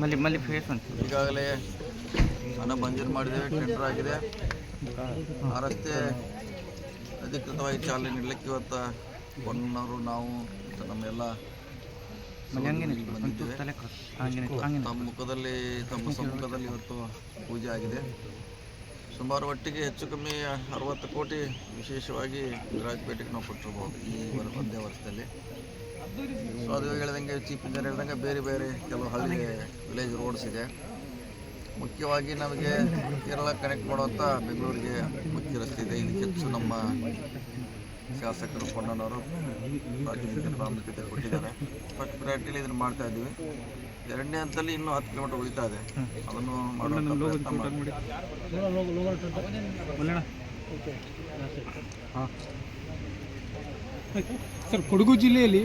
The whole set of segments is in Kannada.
ಮಲ್ಲಿ ಮಲ್ಲಿ ಫೇಸ್ ಅಂತ ಈಗಾಗಲೇ ಹಣ ಮಂಜೂರು ಮಾಡಿದ್ದೇವೆ ಟೆಂಡರ್ ಆಗಿದೆ. ಆ ರಸ್ತೆ ಅಧಿಕೃತವಾಗಿ ಚಾಲನೆ ನೀಡಲಿಕ್ಕೆ ಇವತ್ತು ಬಣ್ಣವರು ನಾವು ನಮ್ಮೆಲ್ಲ ತಮ್ಮ ಮುಖದಲ್ಲಿ ತಮ್ಮ ಸಮ್ಮುಖದಲ್ಲಿ ಇವತ್ತು ಪೂಜೆ ಆಗಿದೆ. ಸುಮಾರು ಒಟ್ಟಿಗೆ ಹೆಚ್ಚು ಕಮ್ಮಿ ಅರವತ್ತು ಕೋಟಿ ವಿಶೇಷವಾಗಿ ರಾಜಪೇಟೆಗೆ ನಾವು ಕೊಟ್ಟಿರ್ಬೋದು ಈ ಒಂದೇ ವರ್ಷದಲ್ಲಿ. ಸೊ ಅದು ಹೇಳ್ದಂಗೆ ಚೀಫ್ ಇಂಜಿನಿಯರ್ ಹೇಳಿದಂಗೆ ಬೇರೆ ಬೇರೆ ಕೆಲವು ಹಳ್ಳಿ ವಿಲೇಜ್ ರೋಡ್ಸ್ ಇದೆ. ಮುಖ್ಯವಾಗಿ ನಮಗೆ ಕೇರಳ ಕನೆಕ್ಟ್ ಮಾಡುವಂಥ ಬೆಂಗಳೂರಿಗೆ ಮುಖ್ಯ ರಸ್ತೆ ಇದೆ. ಇದಕ್ಕೆ ಹೆಚ್ಚು ನಮ್ಮ ಶಾಸಕರು ಕೊಂಡನವರು ಪ್ರಾಮುಖ್ಯತೆ ಕೊಟ್ಟಿದ್ದಾರೆ. ಫಸ್ಟ್ ಪ್ರಯಾರಿಟಿಲಿ ಇದನ್ನು ಮಾಡ್ತಾ ಇದ್ದೀವಿ. ಎರಡನೇ ಹಂತದಲ್ಲಿ ಇನ್ನೂ ಹತ್ತು ಕಿಲೋಮೀಟರ್ ಉಳಿತಾ ಇದೆ. ಅದನ್ನು ಮಾಡುವಂಥ ಪ್ರಯತ್ನ. ಸರ್ ಕೊಡಗು ಜಿಲ್ಲೆಯಲ್ಲಿ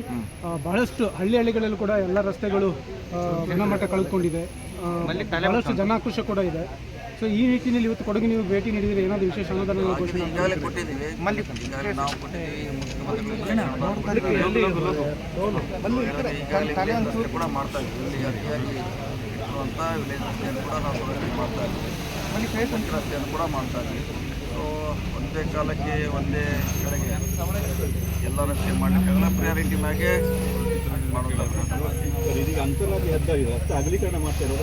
ಬಹಳಷ್ಟು ಹಳ್ಳಿ ಹಳ್ಳಿಗಳಲ್ಲೂ ಕೂಡ ಎಲ್ಲ ರಸ್ತೆಗಳು ಗುಣಮಟ್ಟ ಕಳೆದುಕೊಂಡಿದೆ. ಬಹಳಷ್ಟು ಜನಾಕ್ರೋಶ ಕೂಡ ಇದೆ. ಸೊ ಈ ನಿಟ್ಟಿನಲ್ಲಿ ಇವತ್ತು ಕೊಡಗು ನೀವು ಭೇಟಿ ನೀಡಿದರೆ ಏನಾದರೂ ವಿಶೇಷ ಅನುದಾನ ಘೋಷಣೆ ಕೂಡ. ಮಾಡ್ತಾ ಇದ್ದೀವಿ. ರಸ್ತೆಯನ್ನು ಕೂಡ ಮಾಡ್ತಾ ಇದ್ದೀವಿ. ಸೊ ಒಂದೇ ಕಾಲಕ್ಕೆ ಒಂದೇ ಕಡೆಗೆ ಎಲ್ಲರ ರಸ್ತೆ ಮಾಡಲಿಕ್ಕಾಗಲ್ಲ ಪ್ರಿಯಾರಿಟಿ ಮ್ಯಾಗೆ ಅಗಲೀಕರಣ ಮಾಡ್ತಾ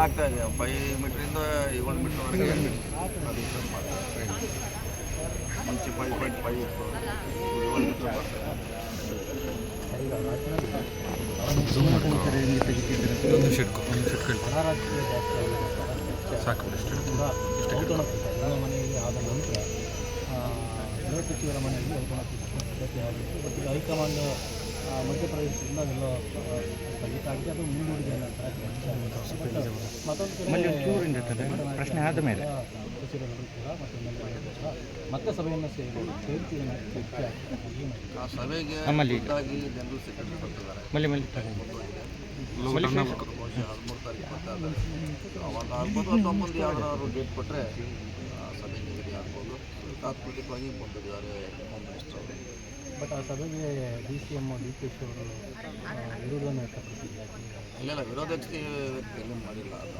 ಆಗ್ತಾ ಇದೆ. ಫೈವ್ ಮೀಟ್ರಿಂದ ಏಳು ಮೀಟ್ರ್ವರೆಗೆ ಅಗಲೀಕರಣ ಮುಂಚೆ ಫೈವ್ ಪಾಯಿಂಟ್ ಫೈವ್ ಇತ್ತು. ಏಳು ಮೀಟ್ರ್ ಬರ್ತಾ ಇಷ್ಟು ಮನೆಯಲ್ಲಿ ಆದ ನಂತರ ಗೃಹ ಸಚಿವರ ಮನೆಯಲ್ಲಿ ಹೈಕಮಾಂಡ್ ಮಧ್ಯಪ್ರದೇಶದಿಂದ ಅದೆಲ್ಲ ಸ್ಥಗಿತ ಆಗಿದೆ. ಅದು ಮುಂದೂಡಿದೆ ಅನ್ನೋ ಮತ್ತೊಂದು ಪ್ರಶ್ನೆ ಆದ ಮೇಲೆ. ಸಚಿವರುಗಳು ಕೂಡ ಮತ್ತು ಕೂಡ ಮತ್ತೆ ಸಭೆಯನ್ನು ಸೇರಿ ಸೇರ್ತೀವಿ ಚರ್ಚೆ. ಆ ಸಭೆಗೆ ನಮ್ಮಲ್ಲಿ ಜನರಲ್ ಸೆಕ್ರೆಟರಿ ಬರ್ತಿದ್ದಾರೆ ಹದಿಮೂರು ತಾರೀಕು ಬರ್ತಾ ಅವಾಗ ಆಗ್ಬೋದು ಅಥವಾ ಒಂದು ಯಾವ್ದಾದ್ರು ಡೇಟ್ ಕೊಟ್ಟರೆ ಸಭೆ ನಿಗದಿ ಆಗ್ಬೋದು. ತಾತ್ಕಾಲಿಕವಾಗಿ ಬಂದಿದ್ದಾರೆ ಹೋಮ್ ಮಿನಿಸ್ಟರ್ ಅವರು. ಬಟ್ ಆ ಸಭೆಗೆ D C M D K she ಅವರು ಆ, ವಿರೋಧವನ್ನು ವ್ಯಕ್ತಪಡಿಸಿದ್ದಾರೆ ಇಲ್ಲೆಲ್ಲ ವಿರೋಧಕ್ಕೆ ವಿರೋಧ ಎಲ್ಲೂ ಮಾಡಿಲ್ಲ. ಅದು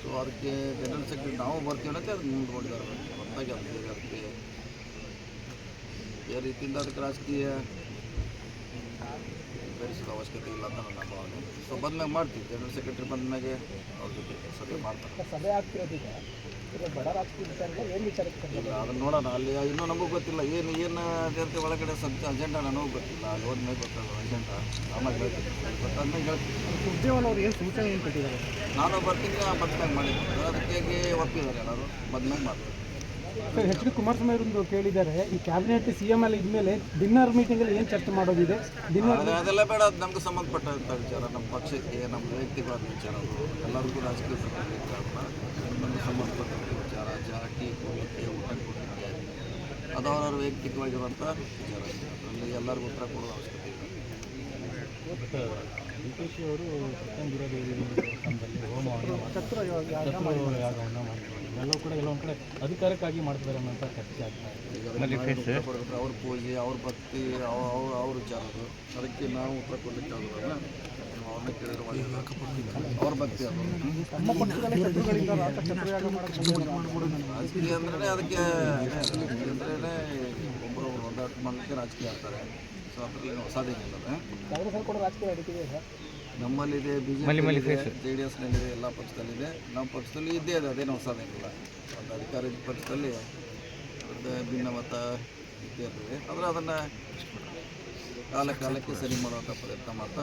ಸೊ ಅದಕ್ಕೆ ಜನರಲ್ ಸೆಕ್ರೆಟರಿ ನಾವು ಬರ್ತೀವಿ ಅನ್ನೋಕ್ಕೆ ಅದಕ್ಕೆ ಮುಂದೆ ನೋಡಿದ್ದಾರೆ ಹೊರತಾಗಿ ಅದಕ್ಕೆ ಯಾವ ಬೇರೆ ರೀತಿಯಿಂದ ಅದಕ್ಕೆ ರಾಜಕೀಯ ಬೆಳೆಸೋದು ಅವಶ್ಯಕತೆ ಇಲ್ಲ ಅಂತ ನನ್ನ ಭಾವನೆ. ಸೊ ಬಂದಾಗ ಮಾಡ್ತೀವಿ. ಜನರಲ್ ಸೆಕ್ರೆಟರಿ ಬಂದ್ಮ್ಯಾಗೆ ಅವ್ರ ಜೊತೆ ಸಭೆ ಮಾಡ್ತಾರೆ. ಸಭೆ ಆಗ್ತಿರೋದೀಗ ಇಲ್ಲ ಅದನ್ನ ನೋಡೋಣ. ಅಲ್ಲಿ ಇನ್ನೂ ನಮಗೂ ಗೊತ್ತಿಲ್ಲ. ಏನು ಏನು ಅಂತ ಒಳಗಡೆ ಸಬ್ ಅಜೆಂಡಾ ನನಗೂ ಗೊತ್ತಿಲ್ಲ. ಅಲ್ಲಿ ಹೋದ್ಮೇಲೆ ಗೊತ್ತಲ್ಲ ಅಜೆಂಡಾ ಆಮೇಲೆ ಹೇಳ್ತೀನಿ. ಅದನ್ನ ಹೇಳ್ತೀನಿ. ಏನು ಸೂಚನೆ ಏನು ಕೊಟ್ಟಿದ್ದಾರೆ? ನಾನು ಬರ್ತೀನಿ ಬಂದ್ಮ್ಯಾಗ ಮಾಡಿದ್ದೀನಿ ಅದಕ್ಕೆ ಒಪ್ಪಿದ್ದಾರೆ ಎಲ್ಲರೂ. ಬಂದ್ಮ್ಯಾಗ ಮಾಡ್ತಾರೆ ಸರ್ ಎಚ್ ಡಿ ಕುಮಾರಸ್ವಾಮಿ ಅವರೊಂದು ಕೇಳಿದ್ದಾರೆ. ಈ ಕ್ಯಾಬಿನೆಟ್ ಸಿ ಎಂ ಅಲ್ಲಿ ಇದ್ಮೇಲೆ ಡಿನ್ನರ್ ಮೀಟಿಂಗಲ್ಲಿ ಏನು ಚರ್ಚೆ ಮಾಡೋದಿದೆ? ಡಿನ್ನರ್ ಅದು- ಅದೆಲ್ಲ ಬೇಡ, ಅದು ನಮ್ಗೆ ಸಂಬಂಧಪಟ್ಟಂಥ ವಿಚಾರ. ನಮ್ಮ ಪಕ್ಷಕ್ಕೆ, ನಮ್ಮ ವ್ಯಕ್ತಿಗಳ ವಿಚಾರ ಎಲ್ಲರಿಗೂ ರಾಜಕೀಯ ವಿಚಾರ. ನಮಗೆ ಸಂಬಂಧಪಟ್ಟಂಥ ವಿಚಾರ. ಜಾತಿ ಕೊಡಲಿಕ್ಕೆ ಊಟ ಕೊಡಲಿಕ್ಕೆ ಅದು ಅವರವ್ರ ವಿಚಾರ. ಅಲ್ಲಿ ಎಲ್ಲರಿಗೂ ಉತ್ತರ ಕೊಡೋ ಅವಶ್ಯಕತೆ ಬಟ್ ಡಿ ಕೆ ಶಿ ಅವರು ಸತ್ಯಂಗಿರ ದೇವಿ ದೇವಸ್ಥಾನದಲ್ಲಿ ಹೋಮವನ್ನು ಚತ್ರ ಯಾಗವನ್ನು ಮಾಡ್ತಾರೆ. ಎಲ್ಲವೂ ಕೂಡ ಕೆಲವೊಂದು ಕಡೆ ಅಧಿಕಾರಕ್ಕಾಗಿ ಮಾಡ್ತಿದ್ದಾರೆ ಅನ್ನೋಂಥ ಚರ್ಚೆ ಆಗ್ತಾ ಇದೆ. ಅವ್ರ ಪೂಜೆ ಅವ್ರ ಭಕ್ತಿ ಅವ್ರ ಅವ್ರ ಅವ್ರ ವಿಚಾರ ಅದು ಅದಕ್ಕೆ ನಾವು ಉತ್ತರ ಕೊಡಲಿಕ್ಕೆ ಆಗೋದಲ್ಲ. ನೀವು ಅವ್ರನ್ನ ಕೇಳಿದ್ರೆ. ಅವ್ರ ಭಕ್ತಿ ಅದು. ರಾಜಕೀಯ ಅಂದ್ರೆ ಅದಕ್ಕೆ ಅಂದ್ರೆ ಒಬ್ಬರು ಒಂದಾಟ ಮಾಡಲಿಕ್ಕೆ ರಾಜಕೀಯ ಆಗ್ತಾರೆ. ಸೊ ಅದರಲ್ಲಿ ಹೊಸದೇನಿಲ್ಲ ನಮ್ಮಲ್ಲಿದೆ ಬಿ ಜೆ ಜೆ ಡಿ ಎಸ್ನಲ್ಲಿದೆ ಎಲ್ಲ ಪಕ್ಷದಲ್ಲಿದೆ. ನಮ್ಮ ಪಕ್ಷದಲ್ಲಿ ಇದ್ದೇ ಇದೆ ಅದೇನು ಹೊಸದೇನಿಲ್ಲ ಒಂದು ಅಧಿಕಾರದ ಪಕ್ಷದಲ್ಲಿ ಒಂದು ಭಿನ್ನಮತ ಇದ್ದೇ ಇರ್ತದೆ ಆದರೆ ಅದನ್ನು ಕಾಲ ಕಾಲಕ್ಕೆ ಸರಿ ಮಾಡುವಂಥ ಪ್ರಯತ್ನ ಮಾಡ್ತಾ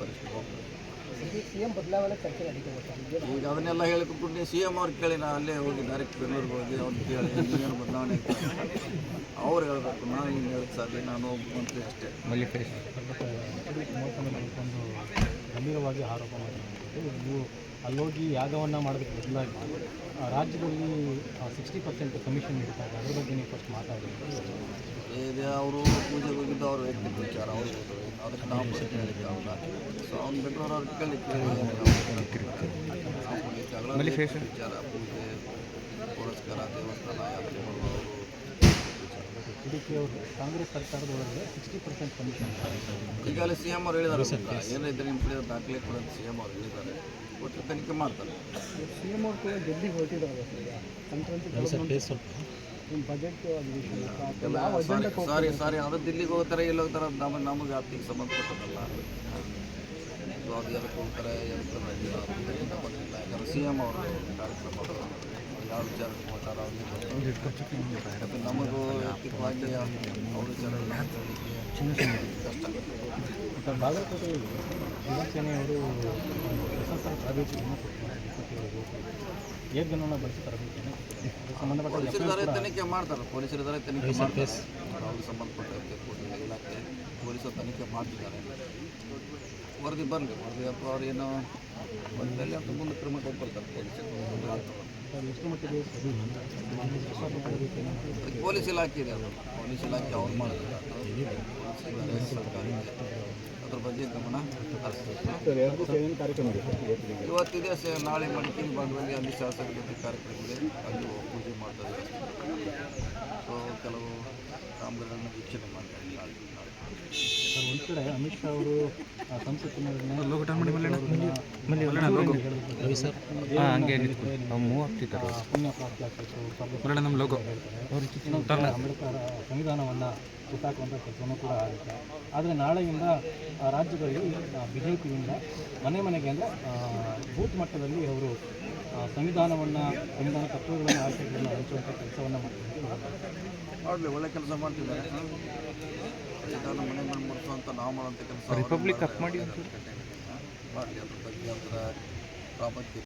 ವರಿಷ್ಠ ಹೋಗ್ತಾರೆ. ಸಿ ಎಂ ಬದಲಾವಣೆ ಚರ್ಚೆ ನಡೀತಿದೆ ಸರ್ ಈಗ ಅದನ್ನೆಲ್ಲ ಹೇಳಿಕೊಂಡು ಸಿ ಎಂ ಅವ್ರಿಗೆ ಕೇಳಿ ನಾನು ಅಲ್ಲೇ ಹೋಗಿ ಡೈರೆಕ್ಟ್ ಬೆಂಗಳೂರಿಗೆ ಹೋಗಿ ಅವ್ರಿಗೆ ಕೇಳಿ ಏನು ಬದಲಾವಣೆ ಅವ್ರು ಹೇಳಬೇಕು ನಾನು ಹಿಂಗೆ ಹೇಳಕ್ಕೆ ಸಾಧ್ಯ ನಾನು ಹೋಗ್ಬೇಕು ಮಂತ್ರಿ ಅಷ್ಟೇ. ಮಲ್ಲಿಕೇಶ್ ಗಂಭೀರವಾಗಿ ಆರೋಪ ಮಾಡಿದ್ರು ನೀವು ಅಲ್ಲೋಗಿ ಯಾಗವನ್ನು ಮಾಡೋದಕ್ಕೆ ಬದಲಾಗಿ ಆ, ರಾಜ್ಯದಲ್ಲಿ ಸಿಕ್ಸ್ಟಿ ಪರ್ಸೆಂಟ್ ಕಮಿಷನ್ ನೀಡ್ತಾರೆ ಅದ್ರ ಬಗ್ಗೆ ನೀವು ಫಸ್ಟ್ ಮಾತಾಡಿದ್ರು ಇದೆ ಅವರು ಪೂಜೆಗೆ ಹೋಗಿದ್ದು ಅವರು ವ್ಯಕ್ತಿ ವಿಚಾರ ಅವ್ರಿಗೆ ಗೊತ್ತು. ಅದಕ್ಕೆ ನಾವು ಸೊ ಅವ್ನು ಬೆಂಗಳೂರು ಅವ್ರಿಗೆ ಕೇಳಿ ವಿಚಾರ. ಪೂಜೆ ಪುರಸ್ಕಾರ ದೇವಸ್ಥಾನ ಯಾತ್ರೆ ಅವರು ಅವರು ಕಾಂಗ್ರೆಸ್ ಸರ್ಕಾರದ ಸಿಕ್ಸ್ಟಿ ಪರ್ಸೆಂಟ್ ಕಮಿಷನ್ ಈಗಾಗಲೇ ಸಿ ಎಂ ಅವ್ರು ಹೇಳಿದ್ದಾರೆ ಏನಿದ್ರೆ ನಿಮ್ಮ ಕಡೆ ದಾಖಲೆ ಕೂಡ ಸಿ ಎಂ ಅವ್ರು ಹೇಳಿದ್ದಾರೆ. ಒಟ್ಟು ತನಿಖೆ ಮಾಡ್ತಾರೆ. ಸಿ ಎಂ ಅವ್ರು ಕೂಡ ಡೆಲ್ಲಿಗೆ ಹೊರಟಿದ್ದಾರೆ ಸಂಕ್ರಾಂತಿ ಸ್ವಲ್ಪ ಸಾರಿ ಸಾರಿ ಅದು ದಿಲ್ಲಿಗೆ ಹೋಗ್ತಾರೆ ಇಲ್ಲಿ ಹೋಗ್ತಾರೆ ನಮ್ಮ ನಮಗೆ ವ್ಯಾಪ್ತಿಗೆ ಸಂಬಂಧಪಟ್ಟದಲ್ಲ ಅದು ಎದಕ್ಕೆ ಹೋಗ್ತಾರೆ ಅದರಿಂದ ಬಂದಿಲ್ಲ ಯಾಕಂದ್ರೆ ಸಿ ಎಂ ಅವರು ಕಾರ್ಯಕ್ರಮ ಯಾವ ವಿಚಾರಕ್ಕೆ ಹೋಗ್ತಾರೆ ಅವ್ರಿಗೆ ನಮಗೂ ವೈಯಕ್ತಿಕವಾಗಿ ಅವ್ರ ಮಾತಾಡ್ಲಿಕ್ಕೆ ಕಷ್ಟ. ಬಾಗಲಕೋಟೆ ಯುವಸೇನೆಯವರು ಕೊಟ್ಟಿದ್ದಾರೆ ಏರ್ಗನನ್ನು ಬಳಸಿ ತರಬೇತಿಯನ್ನು ಪೊಲೀಸರಿದ್ದಾರೆ ತನಿಖೆ ಮಾಡ್ತಾರೆ. ಪೊಲೀಸರಿದ್ದಾರೆ ತನಿಖೆ ಮಾಡ್ತಾರೆ. ಅವ್ರಿಗೆ ಸಂಬಂಧಪಟ್ಟ ಇಲಾಖೆ ಪೊಲೀಸರು ತನಿಖೆ ಮಾಡ್ತಿದ್ದಾರೆ. ವರದಿ ಬರಲಿ ವರದಿ ಅಥವಾ ಅವ್ರು ಏನೋ ಬಂದಲ್ಲಿ ಅಂತ ಮುಂದೆ ಕ್ರಮ ಕೈಗೊಳ್ತಾರೆ ಪೊಲೀಸರು. ಅದಕ್ಕೆ ಪೊಲೀಸ್ ಇಲಾಖೆ ಇದೆ ಅದು. ಪೊಲೀಸ್ ಇಲಾಖೆ ಅವ್ರು ಮಾಡಿದ್ರೆ ಸರ್ಕಾರಿ ಅದ್ರ ಬಗ್ಗೆ ಗಮನ ಹರಿಸ್ಬೇಕು. ಕಾರ್ಯಕ್ರಮ ಇವತ್ತಿದೆ ಸರ್ ನಾಳೆ ಮಡಿಕೇರಿ ಭಾಗದಲ್ಲಿ ಅಲ್ಲಿ ಶಾಸಕರ ಜೊತೆ ಕಾರ್ಯಕ್ರಮ ಇದೆ ಅಲ್ಲಿ ಪೂಜೆ ಮಾಡ್ತಾರೆ. ಸೊ ಕೆಲವು ಕಾಮಗಾರಿಗಳನ್ನು ವೀಕ್ಷಣೆ ಮಾಡ್ತಾರೆ. ನಾಳೆ ಒಂದು ಕಡೆ ಅಮಿತ್ ಶಾ ಅವರು ಸಂಸತ್ತಿನ ಸರ್. ಹಾಂ ಹಂಗೆ ನಿಂತ್ಕೊಂಡು. ನಾವು ಮೂವ್ ಆಗ್ತಿದ್ದಾರೆ. ಪುಣ್ಯ ಪ್ರಾಪ್ತಿ ಆಗ್ತಿತ್ತು. ಮಲ್ಲಣ್ಣ ನಮ್ಮ ಲೋಗೋ ಇನ್ನೊಂದು ಕಡೆ ಅಂಬೇಡ್ಕರ್ ಸಂವಿಧಾನವನ್ನು ಕೆಲಸವೂ ಕೂಡ ಆಗುತ್ತೆ. ಆದರೆ ನಾಳೆಯಿಂದ ಆ, ರಾಜ್ಯಗಳಲ್ಲಿ ಬಿ ಜೆ ಪಿಯಿಂದ ಮನೆ ಮನೆಗೆ ಅಂದರೆ ಬೂತ್ ಮಟ್ಟದಲ್ಲಿ ಅವರು ಸಂವಿಧಾನವನ್ನು ಸಂವಿಧಾನ ತತ್ವಗಳನ್ನು ಆಶಯಗಳನ್ನು ಹಂಚುವಂಥ ಕೆಲಸವನ್ನು ಮಾಡ್ತೀವಿ ಮಾಡಲಿ ಒಳ್ಳೆ ಕೆಲಸ ಮಾಡ್ತಿದ್ದಾರೆ. ಸಂವಿಧಾನ ಮನೆ ಮುಡಿಸುವಂಥ ನಾವು ಮಾಡುವಂಥ ಕೆಲಸ ರಿಪಬ್ಲಿಕ್ ಅಪ್ ಮಾಡಿ ಮಾಡಲಿ ಅದ್ರ ಬಗ್ಗೆ ಅದರ ಪ್ರಾಮುಖ್ಯತೆ